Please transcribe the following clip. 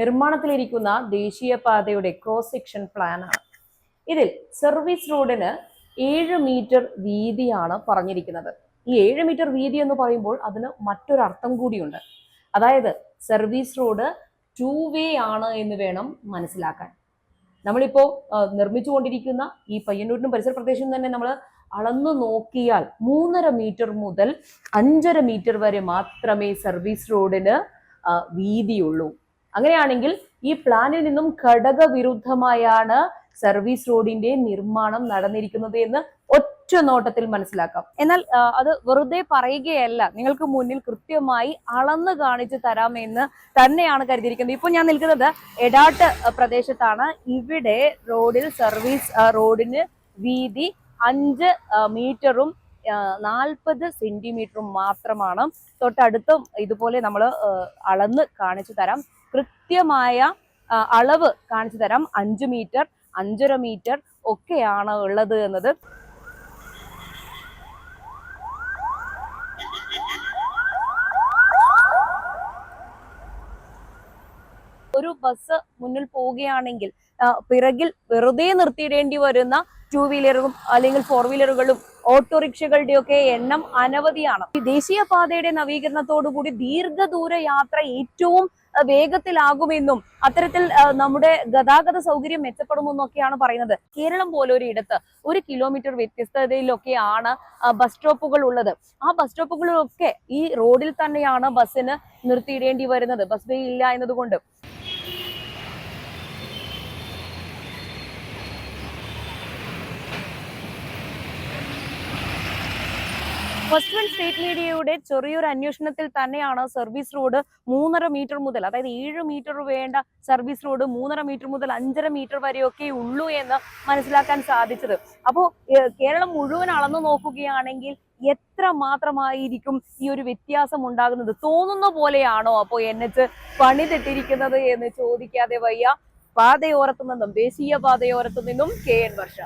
നിർമ്മാണത്തിലിരിക്കുന്ന ദേശീയപാതയുടെ cross section പ്ലാനാണ് ഇതിൽ service റോഡിന് ഏഴ് മീറ്റർ വീതിയാണ് പറഞ്ഞിരിക്കുന്നത്. ഈ ഏഴ് മീറ്റർ വീതി എന്ന് പറയുമ്പോൾ അതിന് മറ്റൊരർത്ഥം കൂടിയുണ്ട്. അതായത് സർവീസ് റോഡ് ടു വേ ആണ് എന്ന് വേണം മനസ്സിലാക്കാൻ. നമ്മളിപ്പോൾ നിർമ്മിച്ചുകൊണ്ടിരിക്കുന്ന ഈ പയ്യന്നൂരിനും പരിസര പ്രദേശം തന്നെ നമ്മൾ അളന്നു നോക്കിയാൽ മൂന്നര മീറ്റർ മുതൽ അഞ്ചര മീറ്റർ വരെ മാത്രമേ സർവീസ് റോഡിന് വീതിയുള്ളൂ. അങ്ങനെയാണെങ്കിൽ ഈ പ്ലാനിൽ നിന്നും ഘടകവിരുദ്ധമായാണ് സർവീസ് റോഡിന്റെ നിർമ്മാണം നടന്നിരിക്കുന്നത് എന്ന് ഒറ്റ നോട്ടത്തിൽ മനസ്സിലാക്കാം. എന്നാൽ അത് വെറുതെ പറയുകയല്ല. നിങ്ങൾക്ക് മുന്നിൽ കൃത്യമായി അളന്ന് കാണിച്ചു തരാമെന്ന് തന്നെയാണ് കരുതിയിരിക്കുന്നത്. ഇപ്പോൾ ഞാൻ നിൽക്കുന്നത് എടാട്ട് പ്രദേശത്താണ്. ഇവിടെ റോഡിൽ സർവീസ് റോഡിന് വീതി അഞ്ച് മീറ്ററും നാൽപ്പത് സെന്റിമീറ്റർ മാത്രമാണ് തൊട്ടടുത്തും ഇതുപോലെ നമ്മൾ അളന്ന് കാണിച്ചു തരാം. കൃത്യമായ അളവ് കാണിച്ചു തരാം. അഞ്ച് മീറ്റർ അഞ്ചര മീറ്റർ ഒക്കെയാണ് ഉള്ളത് എന്നത്. ഒരു ബസ് മുന്നിൽ പോവുകയാണെങ്കിൽ പിറകിൽ വെറുതെ നിർത്തിയിടേണ്ടി വരുന്ന ടൂ വീലറും അല്ലെങ്കിൽ ഫോർ വീലറുകളും ഓട്ടോറിക്ഷകളുടെയൊക്കെ എണ്ണം അനവധിയാണ്. ഈ ദേശീയപാതയുടെ നവീകരണത്തോടുകൂടി ദീർഘദൂര യാത്ര ഏറ്റവും വേഗത്തിലാകുമെന്നും അത്തരത്തിൽ നമ്മുടെ ഗതാഗത സൗകര്യം മെച്ചപ്പെടുമെന്നൊക്കെയാണ് പറയുന്നത്. കേരളം പോലെ ഒരു ഇടത്ത് ഒരു കിലോമീറ്റർ വ്യത്യസ്തതയിലൊക്കെയാണ് ബസ് സ്റ്റോപ്പുകൾ ഉള്ളത് ആ ബസ് സ്റ്റോപ്പുകളൊക്കെ ഈ റോഡിൽ തന്നെയാണ് ബസ്സിന് നിർത്തിയിടേണ്ടി വരുന്നത്. ബസ് വേ ഇല്ല എന്നതുകൊണ്ട്. ഫസ്റ്റ് വൺ സ്റ്റേറ്റ് മീഡിയയുടെ ചെറിയൊരു അന്വേഷണത്തിൽ തന്നെയാണ് സർവീസ് റോഡ് മൂന്നര മീറ്റർ മുതൽ അതായത് ഏഴ് മീറ്റർ വേണ്ട സർവീസ് റോഡ് മൂന്നര മീറ്റർ മുതൽ അഞ്ചര മീറ്റർ വരെയൊക്കെ ഉള്ളൂ എന്ന് മനസ്സിലാക്കാൻ സാധിച്ചത്. അപ്പോൾ കേരളം മുഴുവൻ അളന്നു നോക്കുകയാണെങ്കിൽ എത്ര മാത്രമായിരിക്കും ഈ ഒരു വ്യത്യാസം ഉണ്ടാകുന്നത്? തോന്നുന്ന പോലെയാണോ അപ്പോൾ എൻ എച്ച് പണിതിട്ടിരിക്കുന്നത് എന്ന് ചോദിക്കാതെ വയ്യ. പാതയോരത്തു നിന്നും ദേശീയ പാതയോരത്തു നിന്നും കെ എൻ വർഷ.